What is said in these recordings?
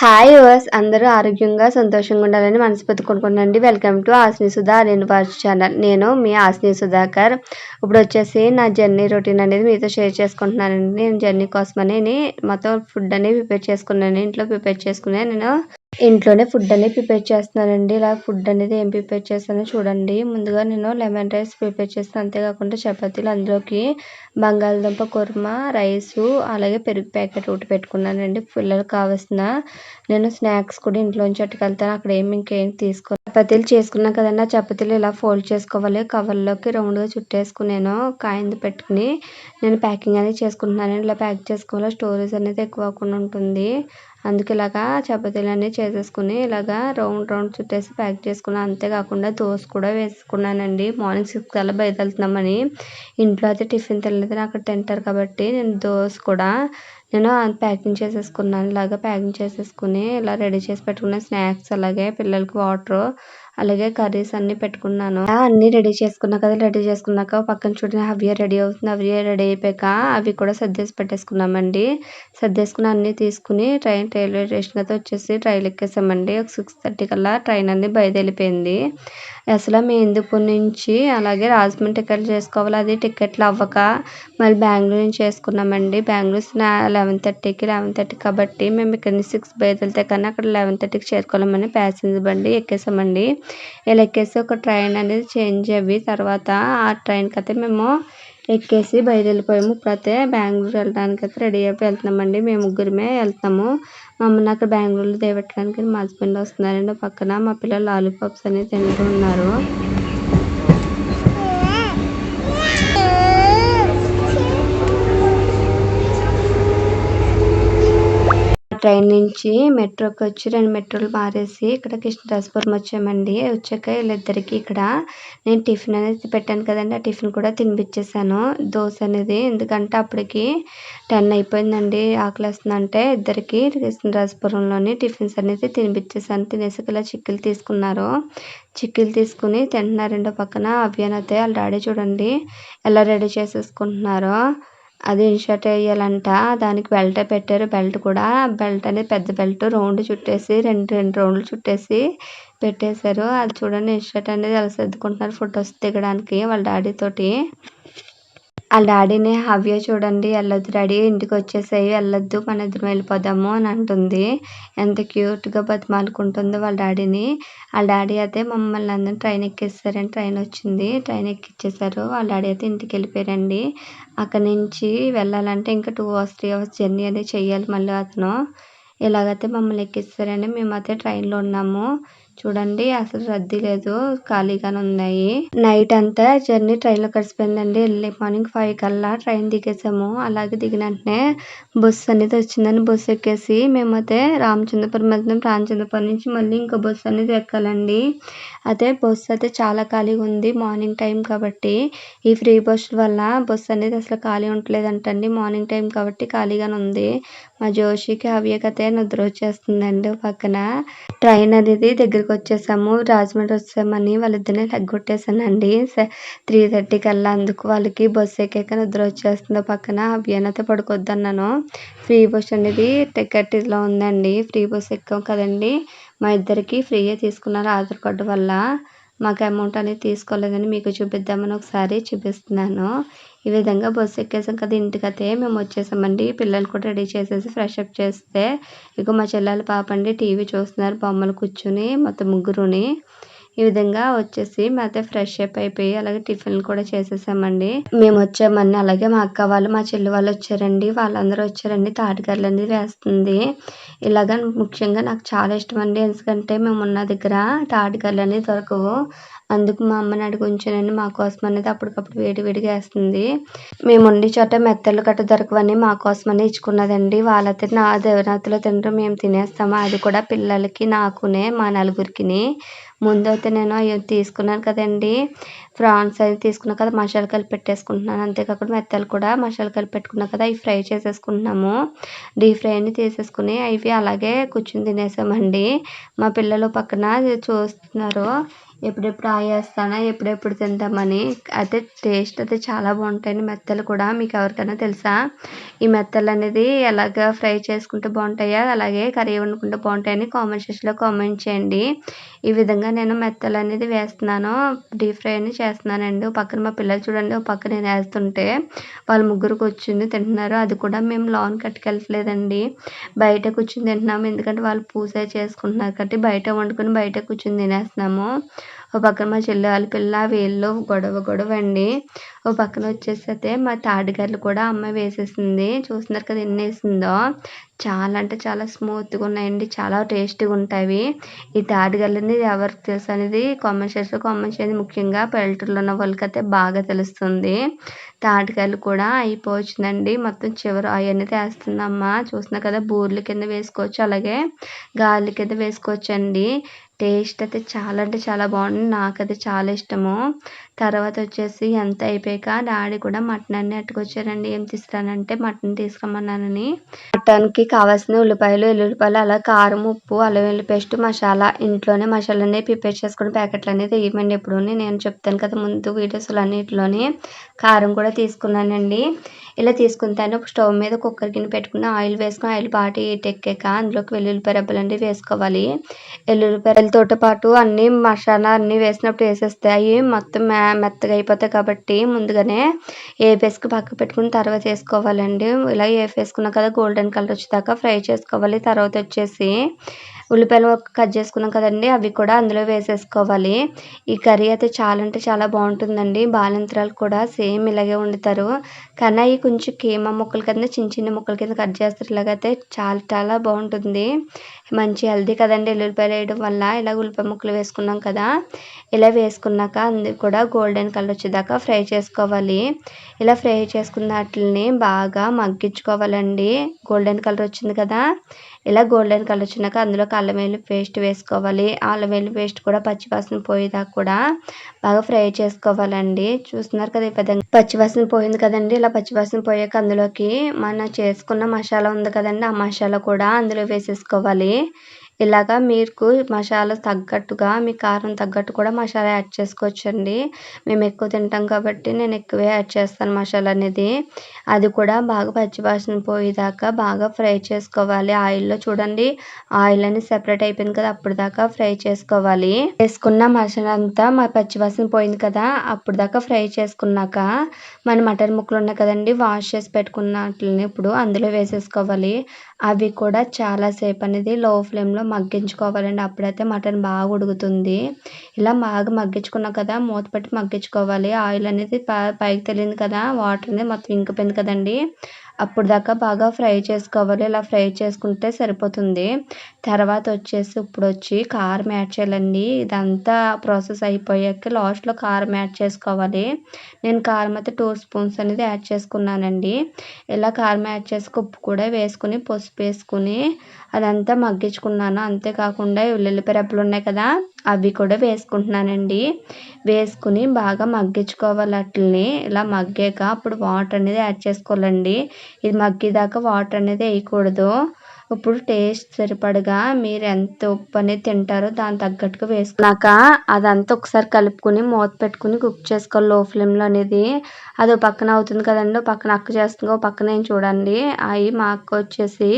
Hi yours అందరూ ఆరోగ్యంగా సంతోషంగా ఉండాలని మనస్ఫూర్తి కొనుక్కోండి వెల్కమ్ టు ఆస్ని సుధా నేను వాచ్ ఛానల్. నేను మీ ఆస్ని సుధాకర్. ఇప్పుడు వచ్చేసి నా జర్నీ రొటీన్ అనేది మీతో షేర్ చేసుకుంటున్నానండి. నేను జర్నీ కోసమని మొత్తం ఫుడ్ అనేది ప్రిపేర్ చేసుకున్నాను. ఇంట్లో ప్రిపేర్ చేసుకునే నేను ఇంట్లోనే ఫుడ్ అనేది ప్రిపేర్ చేస్తున్నానండి. ఇలా ఫుడ్ అనేది ఏం ప్రిపేర్ చేస్తానో చూడండి. ముందుగా నేను లెమన్ రైస్ ప్రిపేర్ చేస్తాను. అంతేకాకుండా చపాతీలు అందులోకి బంగాళదుంప కుర్మా రైసు అలాగే పెరుగు ప్యాకెట్ ఒకటి పెట్టుకున్నానండి. పిల్లలకు కావాల్సిన నేను స్నాక్స్ కూడా ఇంట్లోంచి అట్టుకెళ్తాను అక్కడ ఏమి ఇంకేం తీసుకో చపాతీలు చేసుకున్నాను కదండి. ఆ చపాతీలు ఇలా ఫోల్డ్ చేసుకోవాలి? కవర్లోకి రౌండ్గా చుట్టేసుకున్నాను కాయింది పెట్టుకుని నేను ప్యాకింగ్ అనేది చేసుకుంటున్నాను ఇలా ప్యాక్ చేసుకోవాలి? స్టోరేజ్ అనేది ఎక్కువ ఉంటుంది. అందుకే ఇలాగా చపాతీలు అన్నీ చేసేసుకుని ఇలాగా రౌండ్ రౌండ్ చుట్టేసి ప్యాక్ చేసుకున్నాను అంతేకాకుండా దోశ కూడా వేసుకున్నానండి. మార్నింగ్ సిక్స్ కల్లా బయట వెళ్తున్నామని ఇంట్లో అయితే టిఫిన్ తినలేదు అక్కడ తింటారు కాబట్టి నేను దోశ కూడా నేను ప్యాకింగ్ చేసేసుకున్నాను. ఇలాగ ప్యాకింగ్ చేసేసుకుని ఇలా రెడీ చేసి పెట్టుకున్న స్నాక్స్ అలాగే పిల్లలకి వాటర్ అలాగే కర్రీస్ అన్ని పెట్టుకున్నాను. అన్ని రెడీ చేసుకున్నా కదా రెడీ చేసుకున్నాక పక్కన చూడండి అవి రెడీ అవుతుంది. అవి రెడీ అయిపోయాక అవి కూడా సర్దేసి పెట్టేసుకున్నామండి. సర్దేసుకుని అన్ని తీసుకుని ట్రైన్ రైల్వే స్టేషన్ అయితే వచ్చేసి ట్రైన్ ఎక్కేసామండి. ఒక సిక్స్ థర్టీ కల్లా ట్రైన్ అన్ని బయలుదేరిపోయింది. అసలు మేము హిందూపూర్ నుంచి అలాగే రాజమండ్రి టికెట్లు చేసుకోవాలి? అది టికెట్లు అవ్వక మళ్ళీ బెంగళూరు నుంచి చేసుకున్నామండి. బెంగళూరు లెవెన్ థర్టీకి లెవెన్ థర్టీ కాబట్టి మేము ఇక్కడ నుంచి సిక్స్ బయలుదేరితే కానీ అక్కడ లెవెన్ థర్టీకి చేరుకోవాలని ప్యాసింజర్ బండి ఎక్కేసామండి. ఇలా ఎక్కేసి ఒక ట్రైన్ అనేది చేంజ్ అయ్యి తర్వాత ఆ ట్రైన్కి అయితే మేము ఎక్కేసి బయలుదేరిపోయాము. ఇప్పుడైతే బెంగళూరు వెళ్ళడానికి అయితే రెడీ అయిపోయి వెళ్తున్నామండి. మేము ముగ్గురమే వెళ్తాము మమ్మల్ని అక్కడ బెంగళూరులో దిగబెట్టడానికి మా హస్బెండ్ వస్తున్నారండి పక్కన మా పిల్లలు లాలీపాప్స్ అనేవి తింటూ ఉన్నారు. ట్రైన్ నుంచి మెట్రోకి వచ్చి రెండు మెట్రోలు మారేసి ఇక్కడ కృష్ణరాజపురం వచ్చామండి. వచ్చాక వీళ్ళిద్దరికి ఇక్కడ నేను టిఫిన్ అనేది పెట్టాను కదండి. ఆ టిఫిన్ కూడా తినిపించేసాను దోశ అనేది ఎందుకంటే అప్పటికి టెన్ అయిపోయిందండి ఆకలి వస్తుందంటే ఇద్దరికి కృష్ణరాజపురంలోని టిఫిన్స్ అనేది తినిపించేసాను తినేసి ఇలా చిక్కులు తీసుకున్నారు. చిక్కులు తీసుకుని తింటున్నారు. రెండో పక్కన అవ్యనతే వాళ్ళ డాడీ చూడండి. ఎలా రెడీ చేసేసుకుంటున్నారో. అది ఇన్షర్ట్ వేయాలంట దానికి బెల్ట్ పెట్టారు. బెల్ట్ కూడా బెల్ట్ అనేది పెద్ద బెల్ట్. రౌండ్ చుట్టేసి రెండు రెండు రౌండ్లు చుట్టేసి పెట్టేశారు. అది చూడండి ఇన్షర్ట్ అనేది ఎలా సర్దుకుంటున్నారు ఫొటోస్ దిగడానికి వాళ్ళ డాడీ తోటి. వాళ్ళ డాడీని హవ్య చూడండి వెళ్ళొద్దు డాడీ ఇంటికి వచ్చేసాయి వెళ్ళొద్దు మన ఇద్దరం వెళ్ళిపోదాము అని అంటుంది. ఎంత క్యూట్గా బతిమాలుకుంటుందో వాళ్ళ డాడీని. వాళ్ళ డాడీ అయితే మమ్మల్ని అందరం ట్రైన్ ఎక్కేస్తారని ట్రైన్ వచ్చింది. ట్రైన్ ఎక్కిచ్చేసారు. వాళ్ళ డాడీ అయితే ఇంటికి వెళ్ళిపోయారండి. అక్కడ నుంచి వెళ్ళాలంటే ఇంకా two hours three hours journey అనేది చెయ్యాలి మళ్ళీ అతను. ఇలాగైతే మమ్మల్ని ఎక్కిస్తారని మేమైతే ట్రైన్లో ఉన్నాము. చూడండి అసలు రద్దీ లేదు ఖాళీగానే ఉన్నాయి. నైట్ అంతా జర్నీ ట్రైన్లో గడిచిపోయిందండి ఎర్లీ మార్నింగ్ ఫైవ్ కల్లా ట్రైన్ దిగేసాము. అలాగే దిగిన వెంటనే బస్సు అనేది వచ్చిందని బస్సు ఎక్కేసి మేమైతే రామచంద్రపురం వెళ్తున్నాం. రామచంద్రపురం నుంచి మళ్ళీ ఇంకో బస్సు అనేది ఎక్కాలండి. అదే బస్సు అయితే చాలా ఖాళీగా ఉంది. మార్నింగ్ టైం కాబట్టి ఈ ఫ్రీ బస్సు వల్ల బస్సు అనేది అసలు ఖాళీ ఉండలేదంటండి. మార్నింగ్ టైం కాబట్టి ఖాళీగానే ఉంది. మా జోషికి హవ్యకతే నిద్ర వచ్చేస్తుందండి పక్కన. ట్రైన్ అనేది దగ్గర దగ్గరికి వచ్చేసాము రాజమండ్రి వచ్చామని వాళ్ళిద్దరిని ఎగ్గొట్టేసానండి త్రీ థర్టీ కల్లా అందుకు వాళ్ళకి బస్సు ఎక్కాక నిద్ర వచ్చేస్తుంది. పక్కన అవ్యనైతే పడుకోవద్దన్నాను ఫ్రీ బస్ అనేది టికెట్ ఇలా ఉందండి. ఫ్రీ బస్ ఎక్కాం కదండి. మా ఇద్దరికి ఫ్రీయే తీసుకున్నారు ఆధార్ కార్డు వల్ల. మాకు అమౌంట్ అనేది తీసుకోలేదని మీకు చూపిద్దామని ఒకసారి చూపిస్తున్నాను. ఈ విధంగా బస్సు ఎక్కేసాం కదా ఇంటికైతే మేము వచ్చేసామండి. పిల్లలు కూడా రెడీ చేసేసి ఫ్రెష్ అప్ చేస్తే ఇక మా చెల్లెల పాప అండి టీవీ చూస్తున్నారు బొమ్మలు కూర్చుని మొత్తం ముగ్గురుని. ఈ విధంగా వచ్చేసి అయితే ఫ్రెష్ అప్ అయిపోయి అలాగే టిఫిన్లు కూడా చేసేసామండి. మేము వచ్చామని అలాగే మా అక్క వాళ్ళు మా చెల్లి వాళ్ళు వచ్చారండి. వాళ్ళందరూ వచ్చారండి. తాటికర్రలు అనేది వేస్తుంది. ఇలాగ ముఖ్యంగా నాకు చాలా ఇష్టం అండి. ఎందుకంటే మేము ఉన్న దగ్గర తాటికర్రలు అనేది దొరకవు. అందుకు మా అమ్మని అడిగి ఉంచానండి. మా కోసం అనేది అప్పటికప్పుడు వేడి వేడిగా వేస్తుంది. మేము ఉండి చోట మెత్తలు కట్ట దొరకవని మా కోసం ఇచ్చుకున్నదండి. వాళ్ళతో నా దేవనాథలో తినరు మేము తినేస్తాము. అది కూడా పిల్లలకి నాకునే మా నలుగురికి ముందు అయితే నేను అవి తీసుకున్నాను కదండి. ప్రాన్స్ అవి తీసుకున్నాను కదా మసాలా కలిపి పెట్టేసుకుంటున్నాను. అంతేకాకుండా మెత్తలు కూడా మసాలా కలిపి పెట్టుకున్నాను కదా అవి ఫ్రై చేసేసుకుంటున్నాము. డీప్ ఫ్రై అని తీసేసుకుని అవి అలాగే కూర్చుని తినేసామండి. మా పిల్లలు పక్కన చూస్తున్నారు. ఎప్పుడెప్పుడు ఆయేస్తానా ఎప్పుడెప్పుడు తింటామని అయితే టేస్ట్ అయితే చాలా బాగుంటాయండి. మెత్తలు కూడా మీకు ఎవరికైనా తెలుసా? ఈ మెత్తలు అనేది ఎలాగ ఫ్రై చేసుకుంటే బాగుంటాయా? అలాగే కర్రీ వండుకుంటే బాగుంటాయని కామెంట్ సెక్షన్లో కామెంట్ చేయండి. ఈ విధంగా నేను మెత్తలు అనేది వేస్తున్నాను. డీప్ ఫ్రై అని చేస్తున్నానండి. పక్కన మా పిల్లలు చూడండి. ఒక పక్కన నేను వేస్తుంటే వాళ్ళ ముగ్గురు కూర్చుని తింటున్నారు. అది కూడా మేము లాన్ కట్టుకెళ్ళట్లేదండి బయట కూర్చుని తింటున్నాము. ఎందుకంటే వాళ్ళు పూసే చేసుకుంటున్నారు కాబట్టి బయట వండుకొని బయట కూర్చుని తినేస్తున్నాము. ఒక పక్కన మా చెల్లి వాళ్ళ పిల్ల వీళ్ళు గొడవ గొడవ అండి ఓ పక్కన వచ్చేసి అయితే మా తాడిగర్లు కూడా అమ్మాయి వేసేసింది. చూస్తున్నారు కదా ఎన్ని వేసిందో. చాలా అంటే చాలా స్మూత్గా ఉన్నాయండి. చాలా టేస్టీగా ఉంటాయి. ఈ తాడిగల్లని ఎవరికి తెలుసు అనేది కామెంట్ సెక్షన్లో కామెంట్ చేయండి. ముఖ్యంగా పల్లెటూరులో ఉన్న వాళ్ళకైతే బాగా తెలుస్తుంది. తాటికాయలు కూడా అయిపోవచ్చునండి. మొత్తం చివరి ఆయి అనేది వేస్తుందమ్మా చూస్తున్నా కదా బూర్ల కింద వేసుకోవచ్చు. అలాగే గాలి కింద వేసుకోవచ్చు అండి టేస్ట్ అయితే చాలా అంటే చాలా బాగుంది. నాకైతే చాలా ఇష్టము. తర్వాత వచ్చేసి ఎంత అయిపోయాక డాడీ కూడా మటన్ అన్ని అట్టుకొచ్చారండి. ఏం తీసుకురానంటే మటన్ తీసుకురమ్మన్నానని. మటన్కి కావాల్సిన ఉల్లిపాయలు ఎల్లుల్లిపాయలు అలా కారం ఉప్పు అల్లం వెల్లుల్లి పేస్ట్ మసాలా ఇంట్లోనే మసాలాని ప్రిపేర్ చేసుకుని ప్యాకెట్లు అనేది ఇవ్వండి ఎప్పుడు నేను చెప్తాను కదా ముందు వీడియోస్లో అన్నింటిలోని కారం కూడా తీసుకున్నానండి. ఇలా తీసుకుని స్టవ్ మీద కుక్కర్ గిన్నె పెట్టుకుని ఆయిల్ వేసుకుని ఆయిల్ బాటి ఎక్కాక అందులోకి వెల్లుల్లిపాయ రబ్బలు అండి వేసుకోవాలి. వెల్లుల్లిపాయలతో పాటు అన్ని మసాలా అన్నీ వేసినప్పుడు వేసేస్తే అవి మొత్తం మెత్తగా అయిపోతాయి కాబట్టి ముందుగానే వేపేసుకు పక్క పెట్టుకుని తర్వాత వేసుకోవాలండి. ఇలా వేపేసుకున్నాం కదా గోల్డెన్ కలర్ వచ్చేదాకా ఫ్రై చేసుకోవాలి. తర్వాత వచ్చేసి ఉల్లిపాయలు కట్ చేసుకున్నాం కదండి అవి కూడా అందులో వేసేసుకోవాలి. ఈ కర్రీ అయితే చాలా అంటే చాలా బాగుంటుందండి బాలింతరాలు కూడా సేమ్ ఇలాగే వండుతారు. కానీ అవి కొంచెం కేమ ముక్కల కింద చిన్న చిన్న ముక్కల కింద కట్ చేస్తారు. ఇలాగైతే చాలా చాలా బాగుంటుంది. మంచి హెల్దీ కదండి ఎల్లుల్లిపాయలు వేయడం వల్ల. ఇలా ఉల్లిపాయ ముక్కలు వేసుకున్నాం కదా ఇలా వేసుకున్నాక అందు కూడా గోల్డెన్ కలర్ వచ్చేదాకా ఫ్రై చేసుకోవాలి. ఇలా ఫ్రై చేసుకున్న వాటిని బాగా మగ్గించుకోవాలండి. గోల్డెన్ కలర్ వచ్చింది కదా ఇలా గోల్డెన్ కలర్ వచ్చినాక అందులో అల్లం వెల్లుల్లి పేస్ట్ వేసుకోవాలి. అల్లం వెల్లుల్లి పేస్ట్ కూడా పచ్చివాసన పోయేదాకా కూడా బాగా ఫ్రై చేసుకోవాలండి. చూస్తున్నారు కదా ఈ విధంగా. పచ్చివాసన పోయింది కదండి. ఇలా పచ్చివాసన పోయాక అందులోకి మన చేసుకున్న మసాలా ఉంది కదండి. ఆ మసాలా కూడా అందులో వేసేసుకోవాలి. ఇలాగా మీకు మసాలా తగ్గట్టుగా మీ కారం తగ్గట్టు కూడా మసాలా యాడ్ చేసుకోవచ్చండి. మేము ఎక్కువ తింటాం కాబట్టి నేను ఎక్కువే యాడ్ చేస్తాను మసాలా అనేది. అది కూడా బాగా పచ్చివాసన పోయేదాకా బాగా ఫ్రై చేసుకోవాలి. ఆయిల్లో చూడండి ఆయిల్ అనేది సెపరేట్ అయిపోయింది కదా అప్పుడు దాకా ఫ్రై చేసుకోవాలి. వేసుకున్న మసాలా అంతా మా పచ్చివాసన పోయింది కదా అప్పుడు దాకా ఫ్రై చేసుకున్నాక మన మటన్ ముక్కలు ఉన్నాయి కదండి వాష్ చేసి పెట్టుకున్న ఇప్పుడు అందులో వేసేసుకోవాలి. అవి కూడా చాలాసేపు అనేది లో ఫ్లేమ్లో మగ్గించుకోవాలండి. అప్పుడైతే మటన్ బాగా ఉడుకుతుంది. ఇలా బాగా మగ్గించుకున్నాం కదా మూత పెట్టి మగ్గించుకోవాలి. ఆయిల్ అనేది పైకి తెలియదు కదా వాటర్ అనేది మొత్తం ఇంకిపోయింది కదండి. అప్పుడు దాకా బాగా ఫ్రై చేసుకోవాలి. ఇలా ఫ్రై చేసుకుంటే సరిపోతుంది. తర్వాత వచ్చేసి ఇప్పుడు వచ్చి కారం యాడ్ చేయాలండి. ఇదంతా ప్రాసెస్ అయిపోయాక లాస్ట్లో కారం యాడ్ చేసుకోవాలి. నేను కారం అయితే టూ స్పూన్స్ అనేది యాడ్ చేసుకున్నానండి. ఇలా కారం యాడ్ చేసుకు ఉప్పు కూడా వేసుకుని పసుపు వేసుకుని అదంతా మగ్గించుకున్నాను. అంతేకాకుండా ఉల్లిపాయ రెప్పలు ఉన్నాయి కదా అవి కూడా వేసుకుంటున్నానండి. వేసుకుని బాగా మగ్గించుకోవాలి అట్లని. ఇలా మగ్గాక అప్పుడు వాటర్ అనేది యాడ్ చేసుకోవాలండి. ఇది మగ్గేదాకా వాటర్ అనేది వేయకూడదు. ఇప్పుడు టేస్ట్ సరిపడగా మీరు ఎంత ఉప్పు అనేది తింటారో దాని తగ్గట్టుగా వేసుకున్నాక అదంతా ఒకసారి కలుపుకొని మూత పెట్టుకుని కుక్ చేసుకోవాలి. లో ఫ్లేమ్లో అనేది అది పక్కన అవుతుంది కదండి పక్కన అక్క చేస్తుంది ఒక పక్కన ఏం చూడండి. అవి మా అక్క వచ్చేసి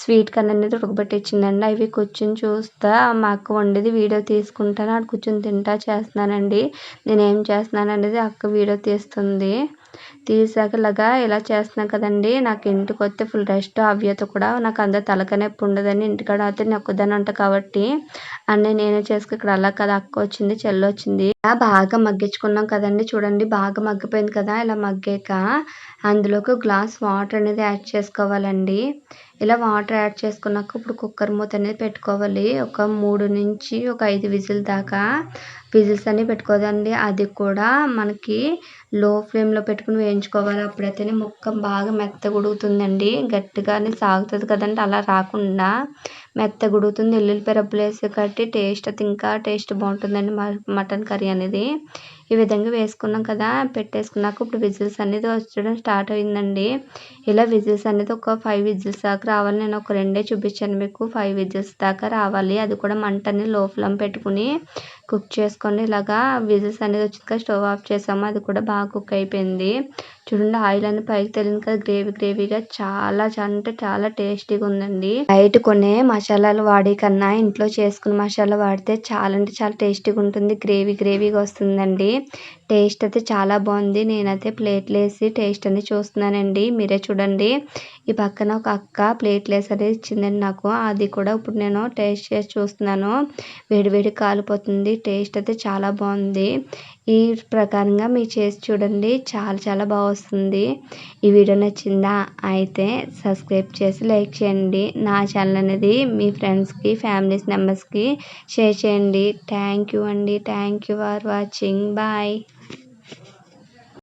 స్వీట్ కన్ అనేది ఉడకబెట్టించిందండి. అవి కూర్చొని చూస్తా మా అక్క వండేది వీడియో తీసుకుంటాను. అక్కడ కూర్చొని తింటా చేస్తున్నానండి. నేను ఏం చేస్తున్నాను అనేది అక్క వీడియో తీస్తుంది. తీసాక ఇలాగా ఇలా చేస్తున్నాను కదండి. నాకు ఇంటికి వస్తే ఫుల్ రెస్ట్ అవ్యత కూడా నాకు అందరు తలకనొప్పి ఉండదని ఇంటికాడ అయితే నేను నొక్కదని అంట కాబట్టి. అన్నీ నేనే చేసుకు ఇక్కడ అలా కదా అక్క వచ్చింది చెల్లి వచ్చింది. బాగా మగ్గించుకున్నాం కదండి. చూడండి బాగా మగ్గిపోయింది కదా. ఇలా మగ్గాక అందులోకి గ్లాస్ వాటర్ అనేది యాడ్ చేసుకోవాలండి. ఇలా వాటర్ యాడ్ చేసుకున్నాక ఇప్పుడు కుక్కర్ మూత అనేది పెట్టుకోవాలి. ఒక మూడు నుంచి ఒక ఐదు విజిల్ దాకా విజిల్స్ అన్నీ పెట్టుకోదండి. అది కూడా మనకి లో ఫ్లేమ్లో పెట్టుకుని వేయించుకోవాలి. అప్పుడైతేనే ముక్క బాగా మెత్తగా ఉడుకుతుందండి. గట్టిగానే సాగుతుంది కదండి. అలా రాకుండా మెత్తగా ఉడుకుతుంది ఎల్లుల్లిపాయ రబ్బులు వేసి కట్టి టేస్ట్ అయితే ఇంకా టేస్ట్ బాగుంటుందండి మటన్ కర్రీ అనేది. ఈ విధంగా వేసుకున్నాం కదా పెట్టేసుకున్నాక ఇప్పుడు విజిల్స్ అనేది వచ్చడం స్టార్ట్ అయిందండి. ఇలా విజిల్స్ అనేది ఒక ఫైవ్ విజిల్స్ దాకా రావాలి. నేను ఒక రెండే చూపించాను మీకు ఫైవ్ విజిల్స్ దాకా రావాలి. అది కూడా మంటని లో ఫ్లేమ్ పెట్టుకుని కుక్ చేసుకొని ఇలాగా విజిల్స్ అనేది వచ్చింది స్టవ్ ఆఫ్ చేసాము. అది కూడా బాగా కుక్ అయిపోయింది. చూడండి ఆయిల్ అనేది పైకి తేలింది కదా గ్రేవీ గ్రేవీగా చాలా అంటే చాలా టేస్టీగా ఉందండి. బయట కొనే మసాలాలు వాడే కన్నా ఇంట్లో చేసుకున్న మసాలా వాడితే చాలా అంటే చాలా టేస్టీగా ఉంటుంది గ్రేవీ గ్రేవీగా వస్తుందండి. టేస్ట్ అయితే చాలా బాగుంది. నేనైతే ప్లేట్లు వేసి టేస్ట్ అనేది చూస్తున్నానండి. మీరే చూడండి. ఈ పక్కన ఒక అక్క ప్లేట్లు వేసి అనేది ఇచ్చిందండి నాకు. అది కూడా ఇప్పుడు నేను టేస్ట్ చేసి చూస్తున్నాను. వేడివేడి కాలిపోతుంది. టేస్ట్ అయితే చాలా బాగుంది. ఈ ప్రకారంగా మీరు చేసి చూడండి. చాలా చాలా బాగా వస్తుంది. ఈ వీడియో నచ్చిందా అయితే సబ్స్క్రైబ్ చేసి లైక్ చేయండి. నా ఛానల్ అనేది మీ ఫ్రెండ్స్కి ఫ్యామిలీస్ మెంబర్స్కి షేర్ చేయండి. థ్యాంక్ యూ అండి. Thank you for watching. Bye.